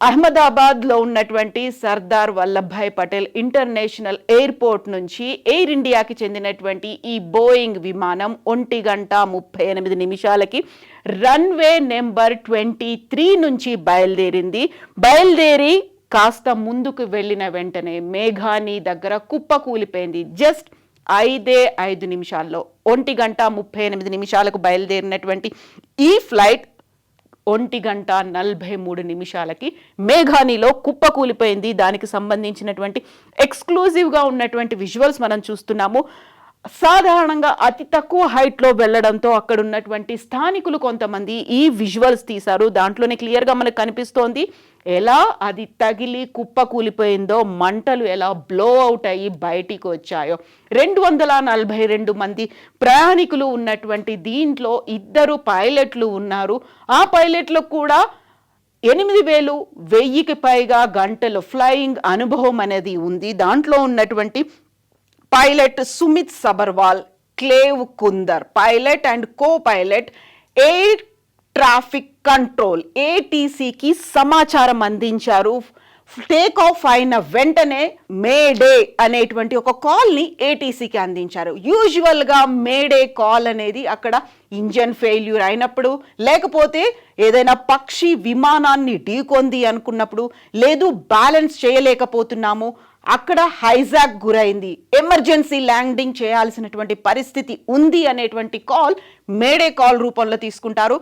అహ్మదాబాద్లో ఉన్నటువంటి Sardar Vallabhbhai Patel international airport నుంచి ఎయిర్ ఇండియాకి చెందినటువంటి ఈ బోయింగ్ విమానం ఒంటి గంట ముప్పై ఎనిమిది నిమిషాలకి రన్వే నెంబర్ ట్వంటీ త్రీ నుంచి బయలుదేరింది. బయలుదేరి కాస్త ముందుకు వెళ్ళిన వెంటనే మేఘాని దగ్గర కుప్ప కూలిపోయింది. జస్ట్ ఐదే ఐదు నిమిషాల్లో ఒంటి గంట ముప్పై ఎనిమిది నిమిషాలకు బయలుదేరినటువంటి ఈ ఫ్లైట్ ఒంటి గంట నలభై మూడు నిమిషాలకి మేఘానిలో కుప్పకూలిపోయింది దానికి సంబంధించినటువంటి ఎక్స్క్లూజివ్గా ఉన్నటువంటి విజువల్స్ మనం చూస్తున్నాము. సాధారణంగా అతి తక్కువ హైట్లో వెళ్ళడంతో అక్కడ ఉన్నటువంటి స్థానికులు కొంతమంది ఈ విజువల్స్ తీశారు. దాంట్లోనే క్లియర్గా మనకు కనిపిస్తోంది ఎలా అది తగిలి కుప్ప కూలిపోయిందో మంటలు ఎలా బ్లో అవుట్ అయ్యి బయటికి వచ్చాయో. రెండు వందల నలభై రెండు మంది ప్రయాణికులు ఉన్నటువంటి దీంట్లో ఇద్దరు పైలట్లు ఉన్నారు. ఆ పైలట్లకు కూడా ఎనిమిది వేలు వెయ్యికి పైగా గంటలు ఫ్లయింగ్ అనుభవం అనేది ఉంది. దాంట్లో ఉన్నటువంటి pilot Sumit Sabharwal Clive Kunder pilot and co pilot air traffic control ఏటీసీకి సమాచారం అందించారు. టేక్ ఆఫ్ అయిన వెంటనే మేడే అనేటువంటి ఒక కాల్ని ఏటీసీకి అందించారు. యూజువల్గా మేడే కాల్ అనేది అక్కడ ఇంజన్ ఫెయిల్యూర్ అయినప్పుడు లేకపోతే ఏదైనా పక్షి విమానాన్ని ఢీకొంది అనుకున్నప్పుడు లేదు బ్యాలెన్స్ చేయలేకపోతున్నాము అక్కడ హైజాక్ గురైంది. ఎమర్జెన్సీ ల్యాండింగ్ చేయాల్సినటువంటి పరిస్థితి ఉంది అనేటువంటి కాల్ మేడే కాల్ రూపంలో తీసుకుంటారు.